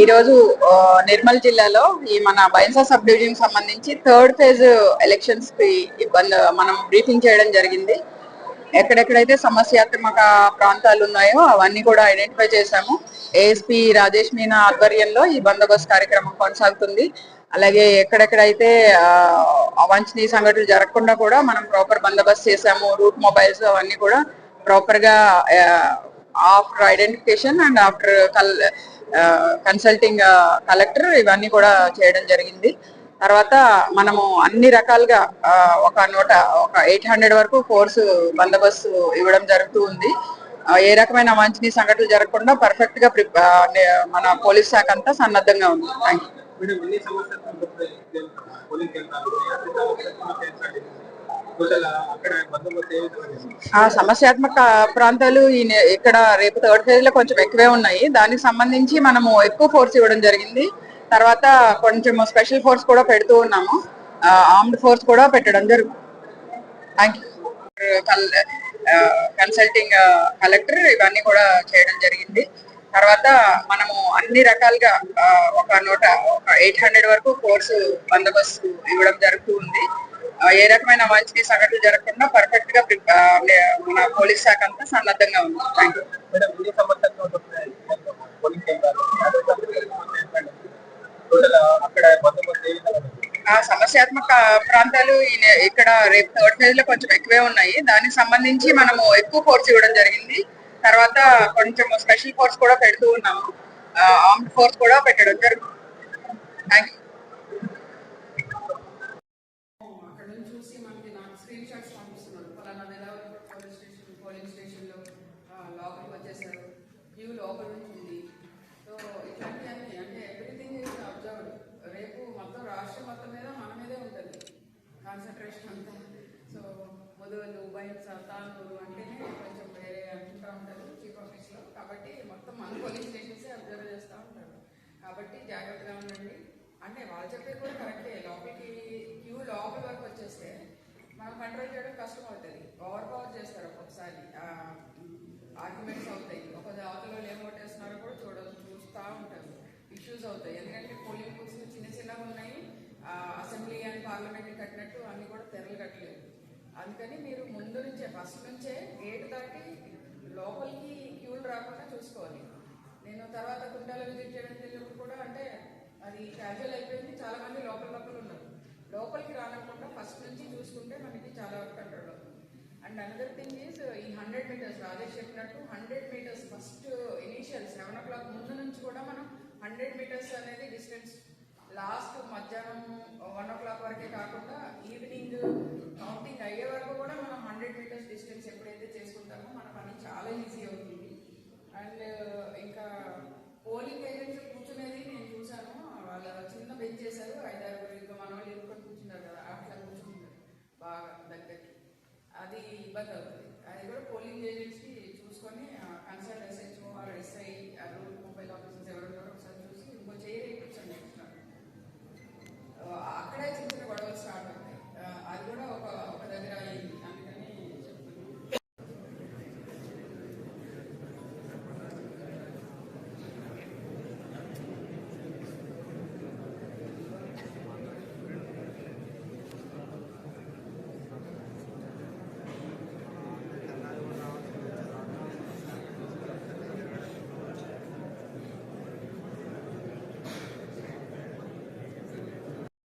ఈరోజు నిర్మల్ జిల్లాలో ఈ మన బైన్సా సబ్ డివిజన్ సంబంధించి థర్డ్ ఫేజ్ ఎలక్షన్స్కి ఇబ్బంది మనం బ్రీఫింగ్ చేయడం జరిగింది. ఎక్కడెక్కడైతే సమస్యాత్మక ప్రాంతాలు ఉన్నాయో అవన్నీ కూడా ఐడెంటిఫై చేశాము. ఏఎస్పీ రాజేష్ మీనా ఆధ్వర్యంలో ఈ బందోబస్తు కార్యక్రమం కొనసాగుతుంది. అలాగే ఎక్కడెక్కడైతే అవాంఛనీయ సంఘటనలు జరగకుండా కూడా మనం ప్రాపర్ బందోబస్తు చేశాము. రూట్ మొబైల్స్ అవన్నీ కూడా ప్రాపర్గా ఆఫ్టర్ ఐడెంటిఫికేషన్ అండ్ ఆఫ్టర్ కల్ కన్సల్టింగ్ కలెక్టర్ ఇవన్నీ కూడా చేయడం జరిగింది. తర్వాత మనము అన్ని రకాలుగా ఒక నూట ఒక ఎయిట్ హండ్రెడ్ వరకు ఫోర్స్ బందోబస్తు ఇవ్వడం జరుగుతూ ఉంది. ఏ రకమైన అవాంఛనీయ సంఘటనలు జరగకుండా పర్ఫెక్ట్గా మన పోలీస్ శాఖ అంతా సన్నద్ధంగా ఉంది. థ్యాంక్ యూ ఆ సమస్యాత్మక ప్రాంతాలు ఈ ఇక్కడ రేపు థర్డ్ ఫేజ్లో కొంచెం ఎక్కువే ఉన్నాయి. దానికి సంబంధించి మనము ఎక్కువ ఫోర్స్ ఇవ్వడం జరిగింది. తర్వాత కొంచెం స్పెషల్ ఫోర్స్ కూడా పెడుతూ ఉన్నాము. ఆర్మ్డ్ ఫోర్స్ కూడా పెట్టడం జరుగుతుంది. థ్యాంక్ యూ కన్సల్టింగ్ కలెక్టర్ ఇవన్నీ కూడా చేయడం జరిగింది. తర్వాత మనము అన్ని రకాలుగా ఒక నూట ఒక ఎయిట్ హండ్రెడ్ వరకు ఫోర్స్ బందోబస్తు ఇవ్వడం జరుగుతూ ఉంది. ఏ రకమైన అవాంఛనీయ సంఘటనలు జరగకుండా పర్ఫెక్ట్గా మన పోలీస్ శాఖ అంతా సన్నద్ధంగా ఉంది. థ్యాంక్? ఆ సమస్యాత్మక ప్రాంతాలు ఇక్కడ రేపు థర్డ్ ఫేజ్లో కొంచెం ఎక్కువే ఉన్నాయి. దానికి సంబంధించి మనము ఎక్కువ ఫోర్స్ ఇవ్వడం జరిగింది. తర్వాత కొంచెం స్పెషల్ ఫోర్స్ కూడా పెడుతూ ఉన్నాము. ఆర్మ్డ్ ఫోర్స్ కూడా పెట్టడం జరుగుతుంది. థ్యాంక్ యూ చేశారు యూ క్యూ లోపల నుంచి ఉంది సో ఇట్లాంటివన్నీ అంటే ఎవ్రీథింగ్ ఈజ్ అబ్జర్వ్డ్ రేపు మొత్తం రాష్ట్రం మొత్తం మీద మన మీదే ఉంటుంది. కాన్సన్ట్రేషన్ అంతా. సో మొదలు బైన్స్ తానూరు అంటేనే కొంచెం వేరే అనుకుంటా ఉంటారు చీఫ్ ఆఫీస్లో కాబట్టి మొత్తం మన పోలీస్ స్టేషన్సే అబ్జర్వ్ చేస్తూ ఉంటారు. కాబట్టి జాగ్రత్తగా ఉండండి. అంటే వాళ్ళు చెప్పేది కూడా కరెక్టే లోపలికి క్యూ లోపల వరకు వచ్చేస్తే మనం కంట్రోల్ చేయడం కష్టం అవుతుంది. ఓవర్ పవర్ చేస్తారు ఒక్కొక్కసారి. ఆర్గ్యుమెంట్స్ అవుతాయి. ఒక అవతలలో ఏం ఓటేస్తున్నారో కూడా చూడ చూస్తూ ఉంటారు. ఇష్యూస్ అవుతాయి. ఎందుకంటే పోలింగ్ బూత్స్ చిన్న చిన్నగా ఉన్నాయి. ఆ, అసెంబ్లీ అండ్ పార్లమెంట్ కట్టినట్టు అన్ని కూడా తెరలు కట్టలేదు. అందుకని మీరు ముందు నుంచే ఫస్ట్ నుంచే గేట్ దాటి లోపలికి క్యూలు రాకుండా చూసుకోవాలి. నేను తర్వాత కుంటాల విజిట్ చేయడం వెళ్ళినప్పుడు కూడా అంటే అది క్యాజువల్ అయిపోయింది. చాలా మంది లోపల లోపల ఉన్నారు. లోపలికి రానకుండా ఫస్ట్ నుంచి చూసుకుంటే మనకి చాలా వరకు control and another thing is ఈ హండ్రెడ్ మీటర్స్ రాజేష్ చెప్పినట్టు hundred meters first initial seven o'clock ముందు నుంచి కూడా మనం హండ్రెడ్ మీటర్స్ అనేది డిస్టెన్స్ లాస్ట్ మధ్యాహ్నం వన్ ఓ క్లాక్ వరకే కాకుండా ఈవినింగ్ కౌంటింగ్ uh, అయ్యే వరకు కూడా మనం హండ్రెడ్ మీటర్స్ డిస్టెన్స్ ఎప్పుడైతే చేసుకుంటామో మన పని చాలా ఈజీ అవుతుంది అండ్ ఇంకా పోలింగ్ ఏజెంట్స్ కూర్చునేది నేను చూసాను వాళ్ళ చిన్న బెంచ్ చేశారు ఐదారు ఇంకా మన వాళ్ళు ఇరుకొని కూర్చున్నారు కదా అట్లా కూర్చుంటారు బాగా దగ్గరికి అది ఇబ్బంది అవుతుంది అది కూడా